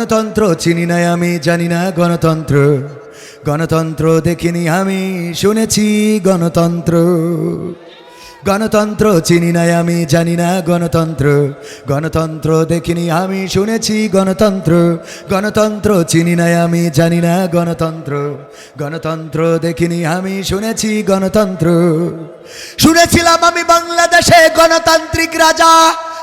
গণতন্ত্র চিনি না আমি, জানি না গণতন্ত্র। গণতন্ত্র দেখিনি আমি, শুনেছি গণতন্ত্র। গণতন্ত্র চিনি না আমি, জানি না গণতন্ত্র। গণতন্ত্র দেখিনি আমি, শুনেছি গণতন্ত্র। গণতন্ত্র চিনি না আমি, জানি না গণতন্ত্র। গণতন্ত্র দেখিনি আমি, শুনেছি গণতন্ত্র। শুনেছিলাম আমি বাংলাদেশে গণতান্ত্রিক রাজা।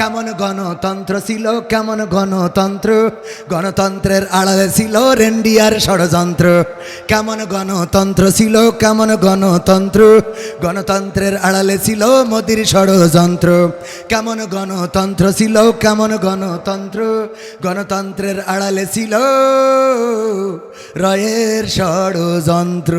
কেমন গণতন্ত্র ছিল, কেমন গণতন্ত্র? গণতন্ত্রের আড়ালে ছিল রেন্ডিয়ার ষড়যন্ত্র। কেমন গণতন্ত্র ছিল, কেমন গণতন্ত্র? গণতন্ত্রের আড়ালে ছিল মোদির ষড়যন্ত্র। কেমন গণতন্ত্র ছিল, কেমন গণতন্ত্র? গণতন্ত্রের আড়ালে ছিল রয়ের ষড়যন্ত্র।